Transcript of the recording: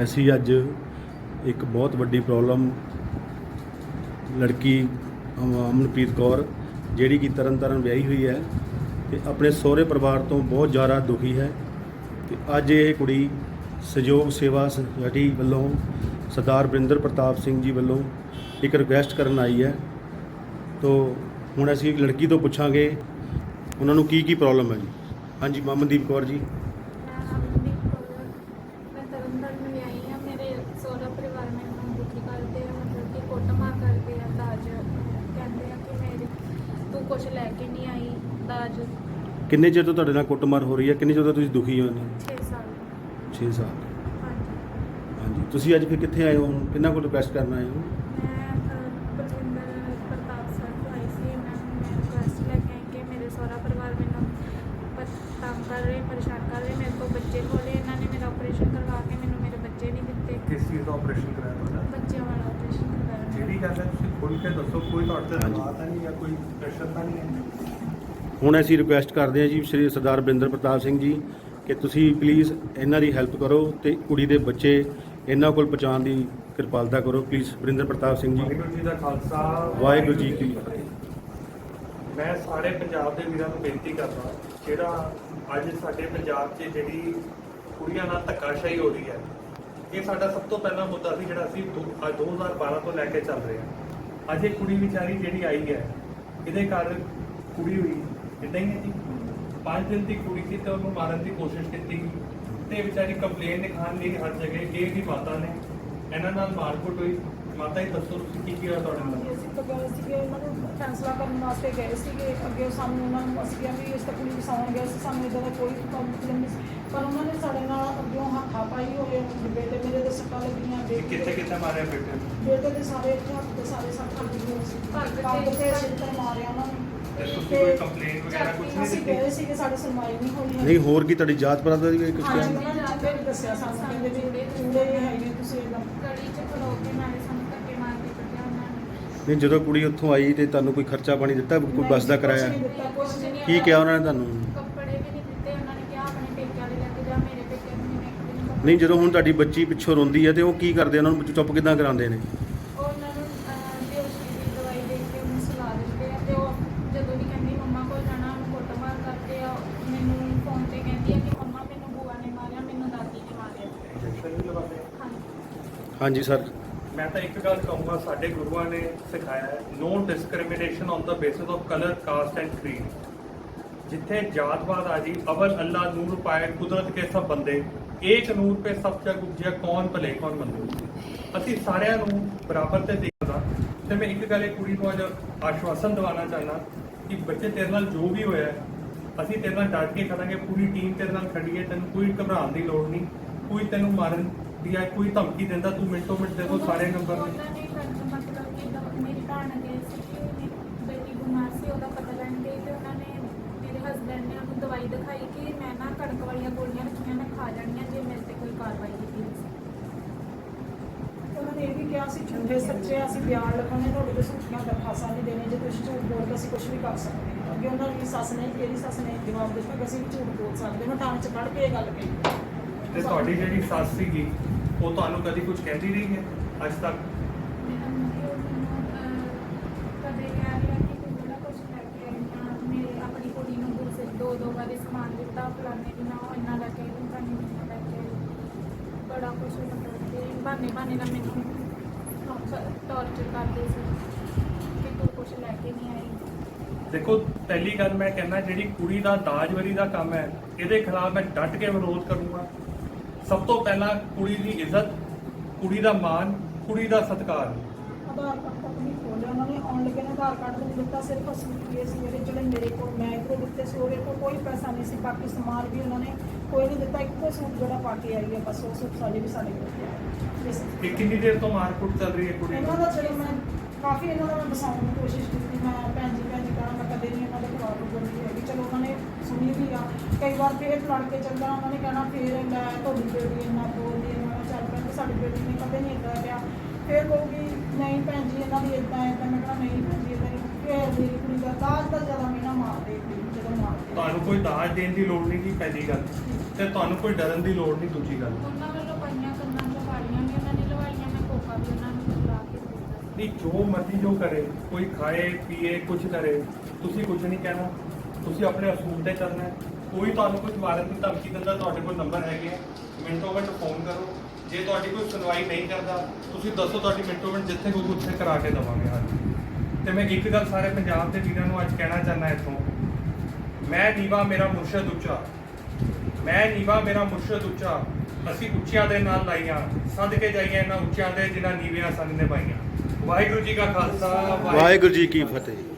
ਐਸੀ ਅੱਜ ਇੱਕ ਬਹੁਤ ਵੱਡੀ ਪ੍ਰੋਬਲਮ ਲੜਕੀ ਅਮਨਪ੍ਰੀਤ ਕੌਰ, ਜਿਹੜੀ ਕਿ ਤਰਨਤਾਰਨ ਵਿਆਹੀ ਹੋਈ ਹੈ ਤੇ ਆਪਣੇ ਸਹੁਰੇ ਪਰਿਵਾਰ ਤੋਂ ਬਹੁਤ ਜ਼ਿਆਦਾ ਦੁਖੀ ਹੈ ਤੇ ਅੱਜ ਇਹ ਕੁੜੀ ਸਹਿਯੋਗ ਸੇਵਾ ਸੋਸਾਇਟੀ ਵੱਲੋਂ ਸਰਦਾਰ ਬਰਿੰਦਰ ਪ੍ਰਤਾਪ ਸਿੰਘ ਜੀ ਵੱਲੋਂ ਇੱਕ ਰਿਕੁਐਸਟ ਕਰਨ ਆਈ ਹੈ। ਤੋ ਹੁਣ ਅਸੀਂ ਲੜਕੀ ਤੋਂ ਪੁੱਛਾਂਗੇ, ਉਹਨਾਂ ਨੂੰ ਕੀ ਕੀ ਪ੍ਰੋਬਲਮ ਹੈ ਜੀ? ਹਾਂਜੀ, ਮਮਨਦੀਪ ਕੌਰ ਜੀ ਮੈਂ ਅਮਨਦੀਪ ਕੌਰ ਮੈਂ ਤਰਨਤਾਰਨ ਨੂੰ ਆਈ ਹਾਂ ਮੇਰੇ ਸਹੁਰਾ ਪਰਿਵਾਰ ਮੈਨੂੰ ਦੁਖੀ ਕਰਦੇ ਆ ਮਤਲਬ ਕਿ ਕੁੱਟਮਾਰ ਕਰਦੇ ਆ ਦਾਜ ਕਹਿੰਦੇ ਆ ਕਿ ਮੇਰੇ ਤੂੰ ਕੁਝ ਲੈ ਕੇ ਨਹੀਂ ਆਈ ਦਾਜ। ਕਿੰਨੇ ਚਿਰ ਤੋਂ ਤੁਹਾਡੇ ਨਾਲ ਕੁੱਟਮਾਰ ਹੋ ਰਹੀ ਹੈ? ਕਿੰਨੇ ਚਿਰ ਤੋਂ ਤੁਸੀਂ ਦੁਖੀ ਹੋ ਨੇ 6 ਸਾਲ। 6 ਸਾਲ। ਹਾਂਜੀ। ਹਾਂਜੀ। ਤੁਸੀਂ ਅੱਜ ਫਿਰ ਕਿੱਥੇ ਆਏ ਹੋ? ਕਿੰਨਾ ਕੋਲ ਰਿਕੁਐਸਟ ਕਰਨ ਆਏ ਹੋ? ਮੈਂ ਅਹ, ਬਲਵਿੰਦਰ ਪ੍ਰਤਾਪ ਸਰ ਤੋਂ ਆਈ ਸੀ। ਨੂੰ ਮੈਂ ਰਿਕੁਐਸਟ ਲੈ ਕੇ ਆਈ ਕਿ ਮੇਰੇ ਸਹੁਰਾ ਪਰਿਵਾਰ ਮੈਨੂੰ ਪ- ਤੰਗ ਕਰ ਰਹੇ ਪਰੇਸ਼ਾਨ ਕਰ ਰਹੇ। ਮੇਰੇ ਕੋਲ ਬੱਚੇ ਕੋਲੇ ਇਹਨਾਂ ਨੇ ਮੇਰਾ ਆਪਰੇਸ਼ਨ ਕਰਵਾ ਕੇ ਮੈਨੂੰ ਮੇਰੇ ਬੱਚੇ ਨਹੀਂ ਦਿੱਤੇ। ਕਿਸ ਚੀਜ਼ ਦਾ ਆਪਰੇਸ਼ਨ ਕਰਾਇਆ ਤੁਹਾਡਾ? ਬੱਚਿਆਂ ਵਾਲਾ ਆਪਰੇਸ਼ਨ ਕਰਵਾਇਆ ਜਿਹੜੀ ਗੱਲ ਹੈ ਤੁਸੀਂ ਖੁੱਲ ਕੇ ਦੱਸੋ ਕੋਈ ਤੁਹਾਡੇ ਤੇ ਹਾਂਜੀ। ਦਬਾਅ ਤਾਂ ਨਹੀਂ ਜਾਂ ਕੋਈ ਪ੍ਰੈਸ਼ਰ ਤਾਂ ਨਹੀਂ ਹੈ? ਹੁਣ ਅਸੀਂ ਰਿਕੁਐਸਟ ਕਰਦੇ ਹਾਂ ਜੀ ਸ੍ਰੀ ਸਰਦਾਰ ਬਰਿੰਦਰ ਪ੍ਰਤਾਪ ਸਿੰਘ ਜੀ ਕਿ ਤੁਸੀਂ ਪਲੀਜ਼ ਇਹਨਾਂ ਦੀ ਹੈਲਪ ਕਰੋ ਤੇ ਕੁੜੀ ਦੇ ਬੱਚੇ ਇਹਨਾਂ ਕੋਲ ਪਹੁੰਚਾਉਣ ਦੀ ਕਿਰਪਾਲਤਾ ਕਰੋ। ਪਲੀਜ਼ ਬਰਿੰਦਰ ਪ੍ਰਤਾਪ ਸਿੰਘ ਜੀ। ਵਾਹਿਗੁਰੂ ਜੀ ਦਾ ਖਾਲਸਾ। ਵਾਹਿਗੁਰੂ ਜੀ ਕੀ ਫਤਿਹ। ਮੈਂ ਸਾਰੇ ਪੰਜਾਬ ਦੇ ਵੀਰਾਂ ਨੂੰ ਬੇਨਤੀ ਕਰਦਾ ਜਿਹੜਾ ਅੱਜ ਸਾਡੇ ਪੰਜਾਬ 'ਚ ਜਿਹੜੀ ਕੁੜੀਆਂ ਨਾਲ ਧੱਕਾਸ਼ਾਹੀ ਹੋ ਰਹੀ ਹੈ ਇਹ ਸਾਡਾ ਸਭ ਤੋਂ ਪਹਿਲਾ ਮੁੱਦਾ ਸੀ ਜਿਹੜਾ ਅਸੀਂ ਦੋ- ਅੱਜ 2012 ਤੋਂ ਲੈ ਕੇ ਚੱਲ ਰਹੇ ਹਾਂ। ਅੱਜ ਇਹ ਕੁੜੀ ਵਿਚਾਰੀ ਜਿਹੜੀ ਆਈ ਹੈ, ਇਹਦੇ ਘਰ ਕੁੜੀ ਹੋਈ ਇਦਾਂ ਹੀ ਹੈ ਜੀ। ਪੰਜ ਦਿਨ ਦੀ ਕੁੜੀ ਸੀ ਤੇ ਉਹਨੂੰ ਮਾਰਨ ਦੀ ਕੋਸ਼ਿਸ਼ ਕੀਤੀ। ਤੇ ਇਹ ਵਿਚਾਰੀ ਕੰਪਲੇਨ ਲਿਖਾਉਣ ਲਈ ਹਰ ਜਗ੍ਹਾ ਇਹ ਦੀ ਮਾਤਾ ਨੇ। ਇਹਨਾਂ ਨਾਲ ਮਾਰਕੁੱਟ ਹੋਈ। ਮਾਤਾ ਹੀ ਦੱਸੋ ਤੁਸੀਂ ਕੀ ਕੀ ਹੋਇਆ ਤੁਹਾਡੇ ਨਾਲ? ਅਸੀਂ ਤਾਂ ਗਏ ਸੀਗੇ ਉਹਨਾਂ ਨੂੰ ਫੈਸਲਾ ਕਰਨ ਵਾਸਤੇ ਗਏ ਸੀਗੇ। ਅੱਗੇ ਸਾਨੂੰ ਉਹਨਾਂ ਨੂੰ ਅਸੀਂ ਕਿਹਾ ਵੀ ਇਸ ਤਾਂ ਪੁਲਿਸ ਆਉਣ ਗਏ ਸੀ ਸਾਨੂੰ ਇਦਾਂ ਦਾ ਕੋਈ ਪ੍ਰੋਬਲਮ ਨਹੀਂ। ਪਰ ਉਹਨਾਂ ਨੇ ਸਾਡੇ ਨਾਲ ਅੱਗਿਓਂ ਹੱਥਾਂ ਪਾਈ ਹੋਏ ਬੇਟੇ ਮੇਰੇ ਦੇ ਸੱਟਾਂ ਲੱਗੀਆਂ ਇਹ ਬੇਟੇ ਕਿੱਥੇ ਕਿੱਥੇ ਮਾਰਿਆ ਬੇਟੇ ਨੂੰ? ਬੇਟੇ ਦੇ ਸਾਰੇ ਇੱਥੇ ਹੱਥ ਦੇ ਸਾਰੇ ਸੱਟ ਲੱਗੀ ਹੋਈ ਸੀ। ਪੱਗ ਤੇ- ਸਿਰ ਤੇ ਮਾਰਿਆ ਉਹਨਾਂ ਨੇ। ਤੇ ਤੁਸੀਂ ਕੋਈ ਕੰਪਲੇਨ ਵਗੈਰਾ ਕੁਝ ਨਹੀਂ ਅਸੀਂ ਦਿੱਤੀ? ਗਏ ਸੀਗੇ ਸਾਡੀ ਸੁਣਵਾਈ ਨਹੀਂ ਹੋਈ ਨਹੀਂ ਹੋਰ ਕੀ ਤੁਹਾਡੀ ਜਾਤ ਪੜਦਾ ਦੀ ਕੁਝ ਹਾਂਜੀ ਕਹਿਣ ਉਹਨਾਂ ਨੇ ਜਿੱਥੇ ਵੀ ਦੱਸਿਆ ਸਾਨੂੰ ਕਹਿੰਦੇ ਵੀ ਚੂੜੇ ਹੈਗੇ ਤੁਸੀਂ ਇਦਾਂ ਗਲੀ ਚ ਖਲੋ ਕੇ ਨਾਲੇ ਸਾਨੂੰ ਧੱਕੇ ਮਾਰ ਕੇ ਕੱਢਿਆ ਉਹਨਾਂ ਨੇ ਨਹੀਂ ਜਦੋਂ ਕੁੜੀ ਉੱਥੋਂ ਆਈ ਤੇ ਤੁਹਾਨੂੰ ਕੋਈ ਖਰਚਾ ਪਾਣੀ ਦਿੱਤਾ ਕੋਈ ਬੱਸ ਦਾ ਕਿਰਾਇਆ? ਕੀ ਕਿਹਾ ਉਹਨਾਂ ਨੇ ਤੁਹਾਨੂੰ? ਕੱਪੜੇ ਵੀ ਨਹੀਂ ਦਿੱਤੇ ਉਹਨਾਂ ਨੇ ਕਿਹਾ ਆਪਣੇ ਪੇਕਿਆਂ ਦੇ ਲੈ ਕੇ ਜਾ ਮੇਰੇ ਪੇਕਿਆਂ ਨੂੰ ਨਹੀਂ ਇੱਕ ਦਿਨ ਕੱਪੜੇ ਨਹੀਂ ਜਦੋਂ ਹੁਣ ਤੁਹਾਡੀ ਬੱਚੀ ਪਿੱਛੋਂ ਰੋਂਦੀ ਹੈ ਤੇ ਉਹ ਕੀ ਕਰਦੇ ਉਹਨਾਂ ਨੂੰ ਚੁੱਪ ਕਿਦਾਂ ਕਰਾਉਂਦੇ ਨੇ? ਉਹ ਉਹਨਾਂ ਨੂੰ ਅਹ, ਬੇਹੋਸ਼ੀ ਦੀ ਦਵਾਈ ਦੇ ਕੇ ਉਹਨੂੰ ਸੁਲਾ ਦਿੰਦੇ ਆ ਤੇ ਉਹ ਜਦੋਂ ਵੀ ਕਹਿੰਦੀ ਮੰਮਾ ਕੋਲ ਜਾਣਾ ਉਹਨੂੰ ਕੁੱਟਮਾਰ ਕਰਦੇ ਆ। ਮੈਨੂੰ ਫੋਨ ਤੇ ਕਹਿੰਦੀ ਆ ਕਿ ਮੰਮਾ ਮੈਨੂੰ ਬੁਆ ਨੇ ਮਾਰਿਆ ਮੈਨੂੰ ਦਾਦੀ ਨੇ ਮਾਰਿਆ। ਇੰਜੈਕਸ਼ਨ ਵੀ ਲਗਾਉਂਦੇ ਆ। ਹਾਂਜੀ। ਹਾਂਜੀ ਸਰ। ਮੈਂ ਤਾਂ ਇੱਕ ਗੱਲ ਕਹੂੰਗਾ ਸਾਡੇ ਗੁਰੂਆਂ ਨੇ ਸਿਖਾਇਆ ਹੈ no discrimination on the basis of colour caste and creed ਜਿੱਥੇ ਜਾਤਵਾਦ ਆ ਜੀ ਅਵਲ ਅੱਲਾ ਨੂਰ ਪਾਏ ਕੁਦਰਤ ਕੇ ਸਭ ਬੰਦੇ ਏਕ ਨੂਰ ਪੇ ਸਭ ਜਗ ਉਪਜਿਆ ਕੌਣ ਭਲੇ ਕੌਣ ਮੰਦੇ ਅਸੀਂ ਸਾਰਿਆਂ ਨੂੰ ਬਰਾਬਰ ਤੇ ਦੇਖਦਾ। ਤੇ ਮੈਂ ਇੱਕ ਗੱਲ ਇਹ ਕੁੜੀ ਨੂੰ ਅੱਜ ਆਸ਼ਵਾਸਨ ਦਿਵਾਉਣਾ ਚਾਹਨਾ ਕਿ ਬੱਚੇ ਤੇਰੇ ਨਾਲ ਜੋ ਵੀ ਹੋਇਆ ਹੈ, ਅਸੀਂ ਤੇਰੇ ਨਾਲ ਡਟ ਕੇ ਖੜਾਂਗੇ ਪੂਰੀ ਟੀਮ ਤੇਰੇ ਨਾਲ ਖੜੀ ਹੈ ਤੈਨੂੰ ਕੋਈ ਘਬਰਾਉਣ ਦੀ ਲੋੜ ਨਹੀਂ ਕੋਈ ਤੈਨੂੰ ਮਾਰਨ ਦੀ ਜਾਂ ਕੋਈ ਧਮਕੀ ਦਿੰਦਾ ਤੂੰ ਮਿੰਟੋ ਮਿੰਟ ਦੇ ਦੋ ਸਾਰੇ ਨੰਬਰ ਨੇ ਉਹਨਾਂ ਨੇ। ਮੈਨੂੰ ਮਤਲਬ ਕਿ ਦ- ਮੇਰੀ ਭੈਣ ਗਈ ਸੀ ਕਿ ਮੇਰੀ ਬੇਟੀ ਬਿਮਾਰ ਸੀ ਉਹਦਾ ਪਤਾ ਲੈਣ ਗਈ ਤੇ ਉਹਨਾਂ ਨੇ ਮੇਰੇ ਹਸਬੰਡ ਨੇ ਉਹਨੂੰ ਦਵਾਈ ਦਿਖਾਈ ਕਿ ਮੈਂ ਨਾ ਕਣਕ ਵਾਲੀਆਂ ਗੋਲੀਆਂ ਰੱਖੀਆਂ ਮੈਂ ਖਾ ਜਾਣੀਆਂ ਜੇ ਮੇਰੇ ਤੇ ਕੋਈ ਕਾਰਵਾਈ ਕੀਤੀ ਨਹੀਂ ਸੀ। ਉਹਨਾਂ ਨੇ ਇਹ ਵੀ ਕਿਹਾ ਸੀ ਝੂਠੇ ਸੱਚੇ ਅਸੀਂ ਬਿਆਨ ਲਿਖਾਉਣੇ ਤੁਹਾਡੇ ਤੇ ਝੂਠੀਆਂ ਦਰਖਾਸਤਾਂ ਨਹੀਂ ਦੇਣੇ ਜੇ ਤੁਸੀਂ ਝੂਠ ਬੋਲ ਕੇ ਅਸੀਂ ਕੁਝ ਵੀ ਕਰ ਸਕਦੇ ਹਾਂ। ਅੱਗੇ ਉਹਨਾਂ ਦੀ ਸੱਸ ਨੇ ਇਹਦੀ ਸੱਸ ਨੇ ਜਵਾਬ ਦਿੱਤਾ ਕਿ ਅਸੀਂ ਵੀ ਝੂਠ ਬੋਲ ਸਕਦੇ ਹਾਂ 'ਚ ਖੜ ਕੇ ਇਹ ਗੱਲ ਕਹੀ। ਤੇ ਤੁਹਾਡੀ ਜਿਹੜੀ ਸੱਸ ਸੀਗੀ, ਉਹ ਤੁਹਾਨੂੰ ਕਦੀ ਕੁਝ ਕਹਿੰਦੀ ਰਹੀ ਹੈ? ਅੱਜ ਤੱਕ? ਬੜਾ ਕੁਝ ਮਤਲਬ ਕਿ ਬਹਾਨੇ ਬਹਾਨੇ ਨਾਲ ਮੈਨੂੰ ਟੌਰਚਰ ਕਰਦੇ ਸੀ ਕਿ ਤੂੰ ਕੁਝ ਲੈ ਕੇ ਨਹੀਂ ਆਈ ਦੇਖੋ, ਪਹਿਲੀ ਗੱਲ ਮੈਂ ਕਹਿੰਦਾ, ਜਿਹੜੀ ਕੁੜੀ ਦਾ ਦਾਜਵਰੀ ਦਾ ਕੰਮ ਹੈ, ਇਹਦੇ ਖਿਲਾਫ ਮੈਂ ਡਟ ਕੇ ਵਿਰੋਧ ਕਰੂੰਗਾ। ਸਭ ਤੋਂ ਪਹਿਲਾਂ ਕੁੜੀ ਦੀ ਇੱਜ਼ਤ ਕੁੜੀ ਦਾ ਮਾਣ ਕੁੜੀ ਦਾ ਸਤਿਕਾਰ। ਆਧਾਰ ਕਾਰਡ ਤੱਕ ਨਹੀਂ ਖੋਲਿਆ ਉਹਨਾਂ ਨੇ ਆਉਣ ਲੱਗੇ ਨੇ ਆਧਾਰ ਕਾਰਡ ਨਹੀਂ ਦਿੱਤਾ ਸਿਰਫ ਸੀ ਮੇਰੇ ਜਿਹੜੇ ਮੇਰੇ ਕੋਲ ਮੈਂ ਇੱਥੇ ਦਿੱਤੇ ਸੀ ਉਹਦੇ ਕੋਲ ਕੋਈ ਪੈਸਾ ਨਹੀਂ ਸੀ ਬਾਕੀ ਸਮਾਨ ਵੀ ਉਹਨਾਂ ਨੇ ਕੋਈ ਨਹੀਂ ਦਿੱਤਾ ਇੱਕੋ ਸੂਟ ਜਿਹੜਾ ਪਾ ਕੇ ਆਈ ਹੈ ਬਸ ਉਹ ਸੂਟ ਸਾਡੇ ਵੀ ਸਾਡੇ ਕੋਲ ਕਿੰਨੀ ਦੇਰ ਤੋਂ ਮਾਰਕੁੱਟ ਚੱਲ ਰਹੀ ਹੈ ਕੁੜੀ ਇਹਨਾਂ ਦਾ? ਮੈਂ ਕਾਫੀ ਇਹਨਾਂ ਦਾ ਮੈਂ ਬਸਾਉਣ ਦੀ ਕੋਸ਼ਿਸ਼ ਕੀਤੀ ਮੈਂ ਭੈਣ ਜੀ ਭੈਣ ਜੀ ਕਹਾਂ ਮੈਂ ਕਦੇ ਨਹੀਂ ਇਹਨਾਂ ਦੇ ਖਿਲਾਫ ਬੋਲੀ ਹੈਗੀ। ਚਲੋ ਉਹਨਾਂ ਨੇ ਸੁਣੀ ਵੀ ਆ। ਕਈ ਵਾਰ ਫਿਰ ਲੜ ਕੇ ਚੱਲਦਾ ਉਹਨਾਂ ਨੇ ਕਹਿਣਾ ਫਿਰ ਇੰਨਾ ਤੁਹਾਡੀ ਬੇਟੀ ਇੰਨਾ ਬੋਲਦੀ ਇੰਨਾ ਚੱਲ ਪੈਂਦਾ ਸਾਡੀ ਬੇਟੀ ਨੇ ਕਦੇ ਨਹੀਂ ਇਦਾਂ ਕਿਹਾ ਫਿਰ ਕਹੂਗੀ ਨਹੀਂ ਭੈਣ ਜੀ ਇਹਨਾਂ ਦੀ ਇਦਾਂ ਇਦਾਂ ਮੈਂ ਕਹਾਂ ਨਹੀਂ ਭੈਣ ਜੀ ਇਦਾਂ ਨਹੀਂ। ਫਿਰ ਮੇਰੀ ਕੁੜੀ ਦਾ ਦਾਜ ਦਾ ਜ਼ਿਆਦਾ ਮੀਨਾ ਮਾਰਦੇ ਜਦੋਂ ਮਾਰਦੇ ਤੁਹਾਨੂੰ ਕੋਈ ਦਾਜ ਦੇਣ ਦੀ ਲੋੜ ਨਹੀਂ ਕੀ ਪਹਿਲੀ ਗੱਲ। ਤੇ ਤੁਹਾਨੂੰ ਕੋਈ ਡਰਨ ਦੀ ਲੋੜ ਨਹੀਂ ਦੂਜੀ ਗੱਲ। ਉਹਨਾਂ ਵੱਲੋਂ ਪਾਈਆਂ ਕੰਨਾਂ ਚ ਪਾੜੀਆਂ ਨੇ ਉਹਨਾਂ ਨੇ ਲਵਾਈਆਂ ਮੈਂ ਕੋਕਾ ਵੀ ਉਹਨਾਂ ਨੂੰ ਬੁਲਾ ਕੇ ਦਿੱਤਾ। ਨਹੀਂ ਜੋ ਮਰਜ਼ੀ ਜੋ ਕਰੇ ਕੋਈ ਖਾਏ ਪੀਏ ਕੁਝ ਕਰੇ ਤੁਸੀਂ ਕੁਝ ਨਹੀਂ ਕਹਿਣਾ। ਤੁਸੀਂ ਆਪਣੇ ਅਸੂਲ ਤੇ ਚੱਲਣਾ ਕੋਈ ਤੁਹਾਨੂੰ ਕੁਝ ਮਾਰਨ ਦੀ ਧਮਕੀ ਦਿੰਦਾ, ਤੁਹਾਡੇ ਕੋਲ ਨੰਬਰ ਹੈਗੇ ਆ। ਮਿੰਟੋ ਮਿੰਟ ਫੋਨ ਕਰੋ। ਜੇ ਤੁਹਾਡੀ ਕੋਈ ਸੁਣਵਾਈ ਨਹੀਂ ਕਰਦਾ, ਤੁਸੀਂ ਦੱਸੋ ਤੁਹਾਡੀ ਮਿੰਟੋ ਮਿੰਟ ਜਿੱਥੇ ਕੋਈ ਉੱਥੇ ਕਰਾ ਕੇ ਦੇਵਾਂਗੇ, ਹਾਂਜੀ। ਤੇ ਮੈਂ ਇੱਕ ਗੱਲ ਸਾਰੇ ਪੰਜਾਬ ਦੇ ਵੀਰਾਂ ਨੂੰ ਅੱਜ ਕਹਿਣਾ ਚਾਹੁੰਦਾ ਇੱਥੋਂ। ਮੈਂ ਨੀਵਾ, ਮੇਰਾ ਮੁਰਸ਼ਦ ਉੱਚਾ। ਮੈਂ ਨੀਵਾ, ਮੇਰਾ ਮੁਰਸ਼ਦ ਉੱਚਾ। ਅਸੀਂ ਉੱਚਿਆਂ ਦੇ ਨਾਲ ਲਾਈਆਂ ਸਦਕੇ ਜਾਈਆਂ ਇਹਨਾਂ ਉੱਚਿਆਂ ਦੇ, ਜਿਨ੍ਹਾਂ ਨੀਵਿਆਂ ਸਾਨੂੰ ਨਿਭਾਈਆਂ ਵਾਹਿਗੁਰੂ ਜੀ ਕਾ ਖਾਲਸਾ, ਵਾਹਿਗੁਰੂ ਜੀ ਕੀ ਫਤਿਹ।